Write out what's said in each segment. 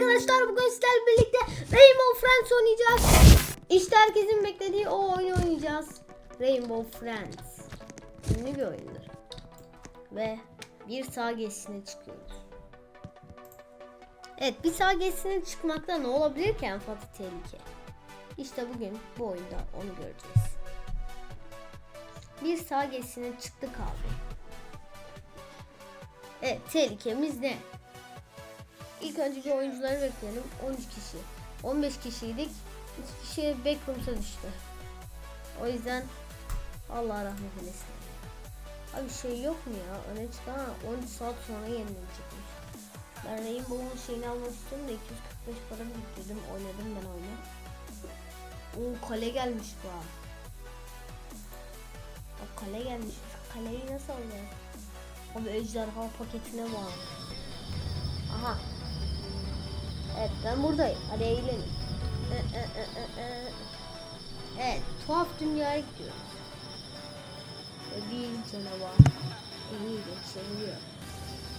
arkadaşlar bugün sizlerle birlikte Rainbow Friends oynayacağız. İşte herkesin beklediği o oyunu oynayacağız. Rainbow Friends. Ünlü bir oyundur. Ve bir sağ geçsine çıkıyoruz. Evet bir sağ geçsine çıkmakta ne olabilir ki en fazla tehlike. İşte bugün bu oyunda onu göreceğiz. Bir sağ geçsine çıktık abi. Evet tehlikemiz ne? İlk önce bir oyuncuları bekleyelim. 13 kişi. 15 kişiydik. 2 kişi backrooms'a düştü. O yüzden Allah rahmet eylesin. Abi şey yok mu ya? Öne çıkan ha, 13 saat sonra yenilecekmiş. Ben Rainbow'un şeyini almak istiyorum da 245 para biriktirdim. Oynadım ben oyunu. Oo kale gelmiş bu. ha. O kale gelmiş. Kaleyi nasıl alacağız? Abi ejderha paketine var. Aha. Evet ben buradayım. Hadi eğlenin. Ee, e, e, e. Evet tuhaf dünyaya gidiyoruz. Bir canavar iyi geçebiliyor.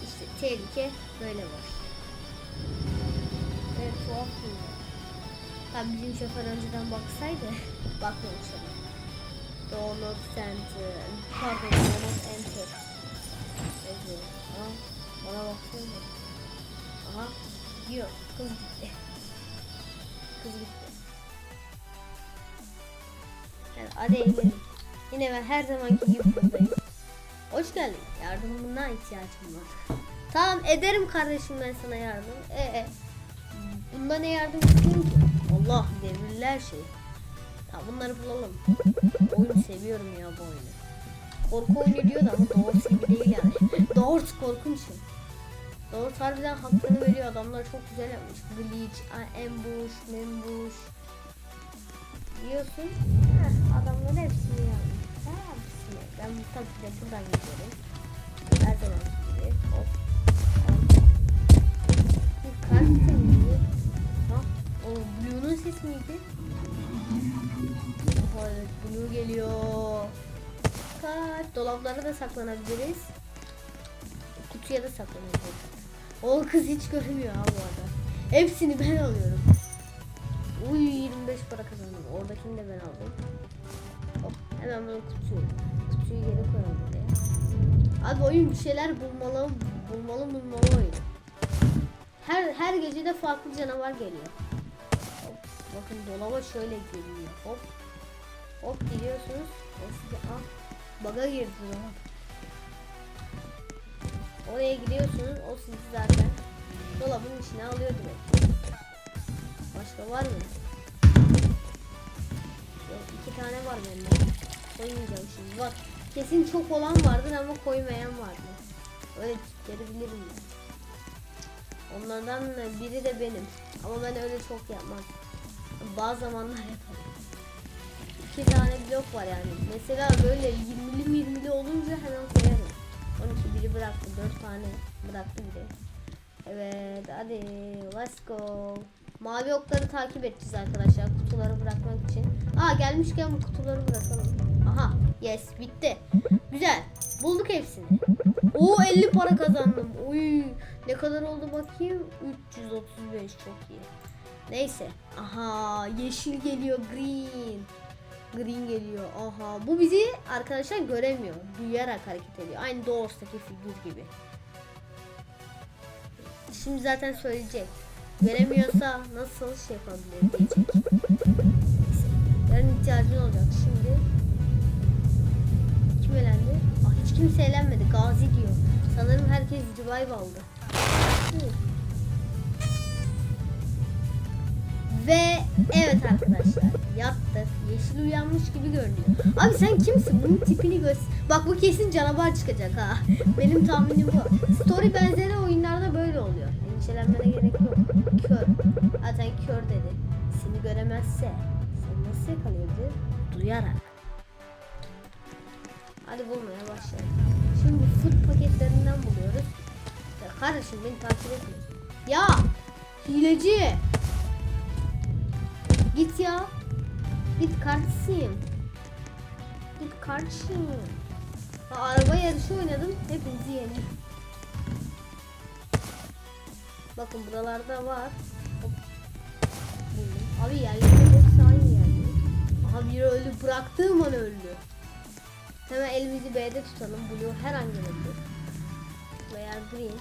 İşte tehlike böyle var. Evet tuhaf dünya. Ha bizim şoför önceden baksaydı bakmamış ama. Download center. Pardon download enter. Evet. Ha, bana baksana. Aha gidiyor. Kız gitti. Kız gitti. Yani hadi eğlenin. Yine ben her zamanki gibi buradayım. Hoş geldin. Yardımına ihtiyacım var. Tamam ederim kardeşim ben sana yardım. E, e. Bunda ne yardım isteyeyim ki? Allah devirler şey. Tamam bunları bulalım. Oyunu seviyorum ya bu oyunu. Korku oyunu diyor da ama doğrusu gibi değil yani. Doğrusu korkunç. Doğru harbiden hakkını veriyor adamlar çok güzel yapmış. A- ambush, membush. Diyorsun. Heh, adamların hepsini yapmış. Hepsini. Ben tabii ki de buradan gidiyorum. Her zaman gibi. Hop. Bir kart mıydı? Ha? O Blue'nun sesi miydi? Evet Blue geliyor. Kart. Dolaplara da saklanabiliriz. Kutuya da saklanabiliriz. O kız hiç görmüyor ha bu arada. Hepsini ben alıyorum. Uy 25 para kazandım. Oradakini de ben aldım. Hop hemen bunu kutuyu. Kutuyu geri koyalım buraya. Abi oyun bir şeyler bulmalı, bulmalı bulmalı oyun. Her her gece de farklı canavar geliyor. Hop, bakın dolaba şöyle geliyor. Hop. Hop gidiyorsunuz. Size ah baga girdi dolap. Oraya gidiyorsunuz. O sizi zaten dolabın içine alıyor direkt. Başka var mı? Yok iki tane var bende. Koymayacağım şimdi. Bak kesin çok olan vardır ama koymayan vardır. Öyle tipleri bilirim ben. Onlardan biri de benim. Ama ben öyle çok yapmam. Bazı zamanlar yaparım. İki tane blok var yani. Mesela böyle 20'li 20'li olunca hemen 12 biri bıraktı. 4 tane bıraktı biri. Evet hadi let's go. Mavi okları takip edeceğiz arkadaşlar kutuları bırakmak için. Aa gelmişken bu kutuları bırakalım. Aha yes bitti. Güzel bulduk hepsini. Oo 50 para kazandım. Uy ne kadar oldu bakayım. 335 çok iyi. Neyse. Aha yeşil geliyor green. Green geliyor. Aha bu bizi arkadaşlar göremiyor. Duyarak hareket ediyor. Aynı Doors'taki figür gibi. Şimdi zaten söyleyecek. Göremiyorsa nasıl şey yapabilir diyecek. Yarın ihtiyacın olacak. Şimdi kim elendi? Ah, hiç kimse elenmedi. Gazi diyor. Sanırım herkes revive aldı. Hı. Ve evet arkadaşlar yattık. Yeşil uyanmış gibi görünüyor. Abi sen kimsin? Bunun tipini göster. Bak bu kesin canavar çıkacak ha. Benim tahminim bu. Story benzeri oyunlarda böyle oluyor. Endişelenmene gerek yok. Kör. Zaten kör dedi. Seni göremezse seni nasıl yakalayabilir? Duyarak. Hadi bulmaya başlayalım. Şimdi food paketlerinden buluyoruz. Ya kardeşim beni takip etmiyorsun. Ya hileci. Git kardeşim. Git. Ha, araba yarışı oynadım. Hepinizi yendim. Bakın buralarda var. Abi yerlerin hepsi aynı yerde. Aha biri öldü. Bıraktığım an öldü. Hemen elimizi B'de tutalım. Blue her an gelebilir. Veya green.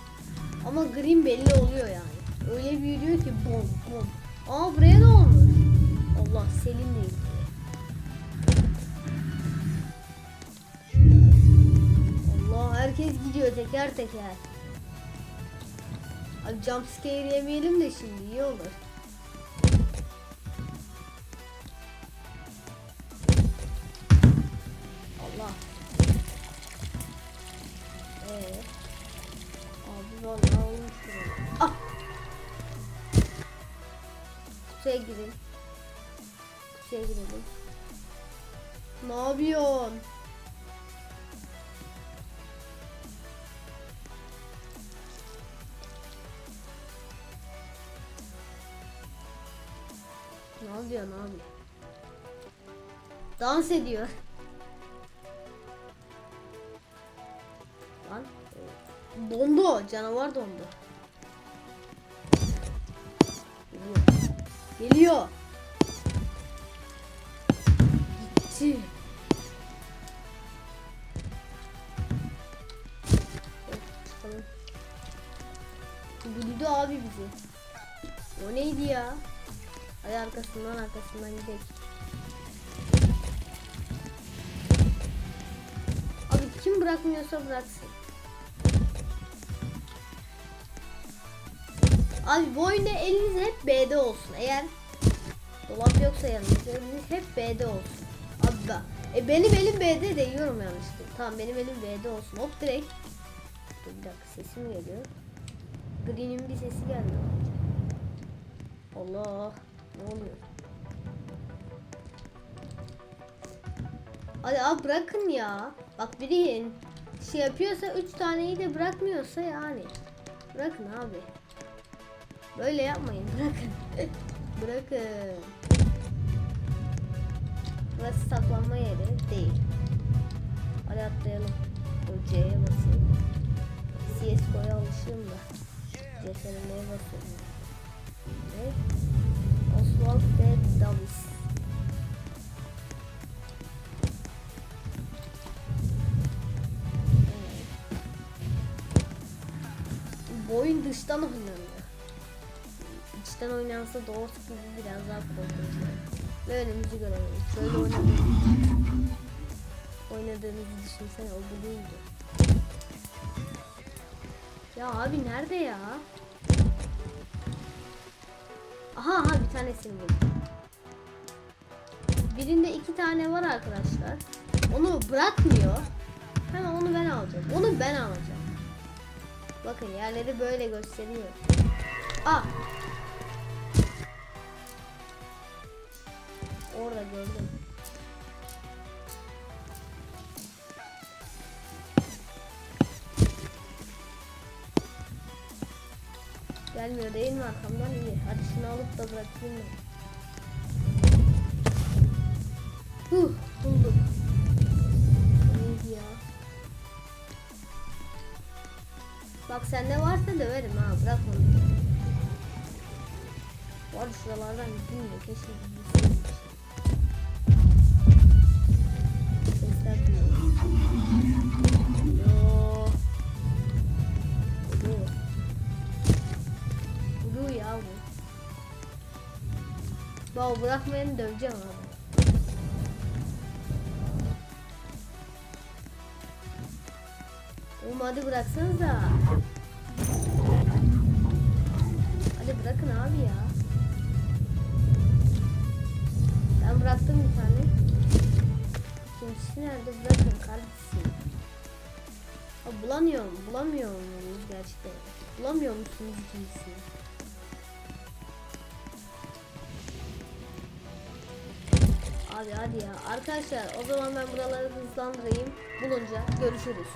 Ama green belli oluyor yani. Öyle bir yürüyor ki bom bom. Aa buraya ne olmuş? Allah Selim değil. Herkes gidiyor teker teker. Abi jump scare yemeyelim de şimdi iyi olur. Allah. Ee. Abi vallahi olmuş. Ah. Kutuya girin. Kutuya girelim. Ne yapıyorsun? Ne yapıyorsun abi? Dans ediyor. Lan. e, Dondu. Canavar dondu. Geliyor. Gitti. Güldü abi bizi. O neydi ya? Hadi arkasından arkasından gidelim. Abi kim bırakmıyorsa bıraksın. Abi bu oyunda eliniz hep B'de olsun. Eğer dolap yoksa yanınızda eliniz hep B'de olsun. Abi da. E benim elim B'de de yiyorum yanlışlıkla. Tamam benim elim B'de olsun. Hop direkt. Dur bir dakika sesim geliyor. Green'in bir sesi geldi. Allah. Ne oluyor? Hadi abi bırakın ya. Bak biri şey yapıyorsa üç taneyi de bırakmıyorsa yani. Bırakın abi. Böyle yapmayın. Bırakın. bırakın. Burası saklanma yeri değil. Hadi atlayalım. Dur C'ye basayım. CSGO'ya alışayım da. CSGO'ya basıyorum. Ne? Oswald de Davis. Oyun dıştan oynanıyor. İçten oynansa doğrusu gibi biraz daha korkunç. Ve önümüzü göremeyiz. Şöyle oynadığımızı, oynadığımızı düşünsene o buluyordu. Ya abi nerede ya? Aha aha bir tanesini buldum. Birinde iki tane var arkadaşlar. Onu bırakmıyor. Hemen onu ben alacağım. Onu ben alacağım. Bakın yerleri böyle gösteriyor. Ah. Orada gördüm. Gelmiyor değil mi arkamdan iyi. Hadi şunu alıp da bırakayım ben. Huh buldum. Neydi ya? Bak sende varsa döverim ha bırak onu. Var şuralardan gideyim de keşke duyuyorum. Bak bırakmayanı döveceğim abi. Oğlum hadi bıraksanıza. Hadi bırakın abi ya. Ben bıraktım bir tane. İkincisi nerede? Bırakın kardeşim. Ha, bulamıyorum. Bulamıyor muyuz gerçekten? Bulamıyor musunuz ikincisini? Abi hadi ya. Arkadaşlar o zaman ben buraları hızlandırayım. Bulunca görüşürüz.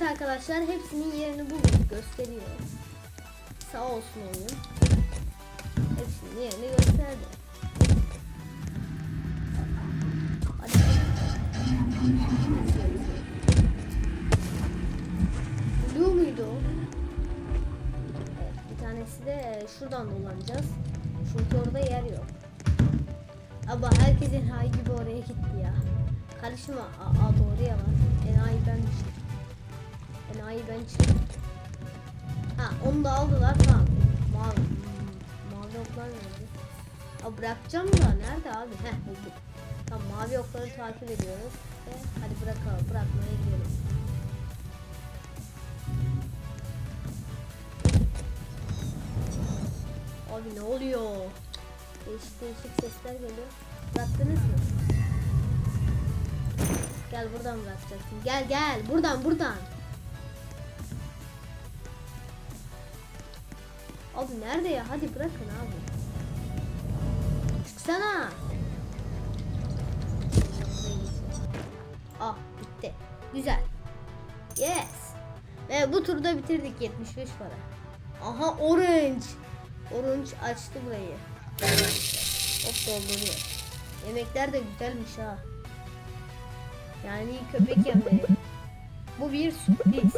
Evet arkadaşlar hepsinin yerini bulduk gösteriyor. Sağ olsun oyun. Hepsinin yerini gösterdi. Hadi. Blue muydu o? Evet, bir tanesi de şuradan dolanacağız. Çünkü orada yer yok. Ama herkesin hay gibi oraya gitti ya. Karışma. Aa doğru ya var. Enayi ben düştüm. Enayi ben çıktım. Ha onu da aldılar tamam. Mavi. Mavi oklar nerede? Aa, bırakacağım da nerede abi? Heh bulduk. Tamam mavi okları takip ediyoruz. Ve hadi bırakalım. Bırakmaya gidiyoruz. Abi ne oluyor? Değişik değişik sesler geliyor. Bıraktınız mı? Gel buradan bırakacaksın. Gel gel. Buradan buradan. Abi nerede ya? Hadi bırakın abi. Çıksana. Ah bitti. Güzel. Yes. Ve bu turda bitirdik 75 para. Aha orange. Orange açtı burayı. Hop dolduruyor. Yemekler de güzelmiş ha. Yani köpek yemleri. Bu bir sürpriz.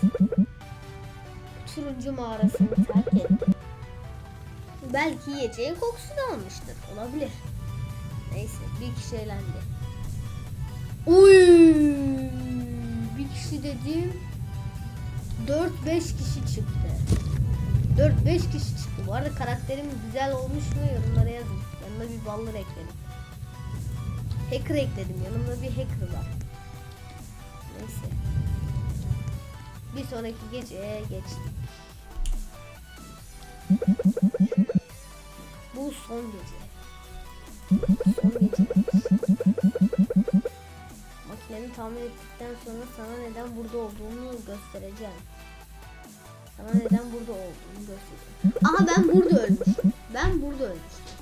Turuncu mağarasını terk etti. Belki yiyeceğin kokusu da almıştır. Olabilir. Neyse bir kişi elendi. Uy! Bir kişi dediğim 4-5 kişi çıktı. 4-5 kişi çıktı. Bu arada karakterim güzel olmuş mu yorumlara yazın. Yanına bir baller ekledim. Hacker ekledim. Yanımda bir hacker var. Neyse. Bir sonraki geceye geçtik. Bu son gece. Son gece. Makinemi tamir ettikten sonra sana neden burada olduğunu göstereceğim. Sana neden burada olduğunu göstereceğim. Aha ben burada ölmüştüm. Ben burada ölmüştüm.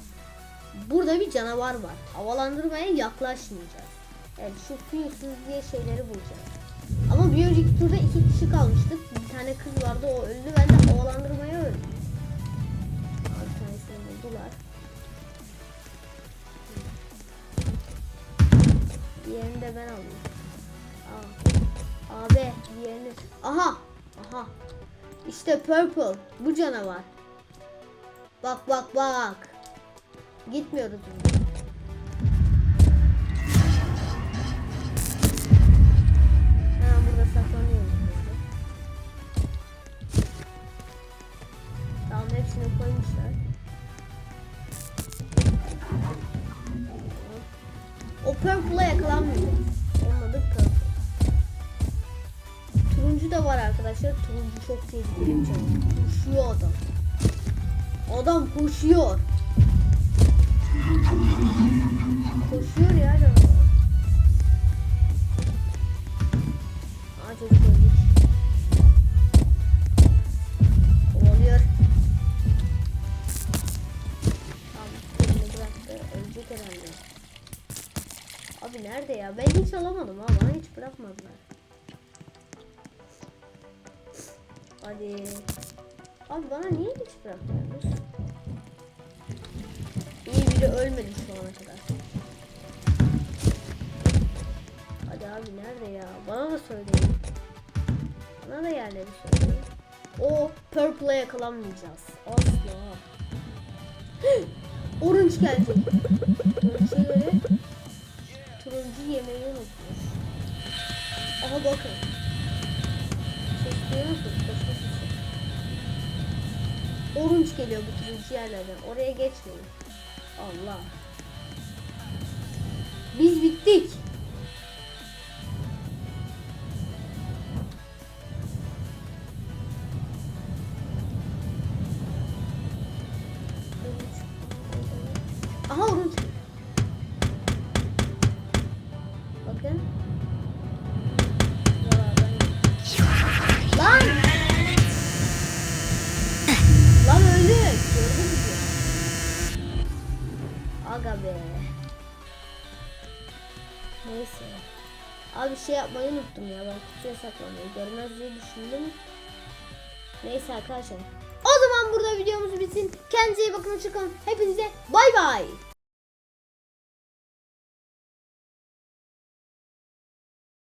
Burada bir canavar var. Havalandırmaya yaklaşmayacağız. Evet şu fuyusuz diye şeyleri bulacağız. Ama bir önceki turda iki kişi kalmıştık. Bir tane kız vardı o öldü. Ben de havalandırmaya öldüm. Buldular. Diğerini de ben alayım. Aa. Abi diğerini. Aha. Aha. İşte purple. Bu canavar. Bak bak bak. Gitmiyoruz. şimdi. Turuncu çok canlı. Koşuyor adam. Adam koşuyor. Koşuyor ya canavar. Aa çocuk öldü. Kovalıyor. Tamam elini. Abi nerede ya? Ben hiç alamadım. Bana hiç bırakmadılar. Hadi. Abi bana niye hiç bırakmıyorsunuz? İyi biri ölmedi şu ana kadar. Hadi abi nerede ya? Bana da söyleyin. Bana da yerleri söyleyin. O purple'a yakalanmayacağız. Asla. Orange gelecek. Orange'e göre turuncu yemeği unutmuş. Aha bakın. Ses duyuyor? Orange geliyor bu turuncu yerlerden. Oraya geçmeyin. Allah. Biz bittik. Şey yapmayı unuttum ya ben kutuya saklamayı görmez diye düşündüm. Neyse arkadaşlar. O zaman burada videomuz bitsin. Kendinize iyi bakın. Hoşçakalın. Hepinize bay bay.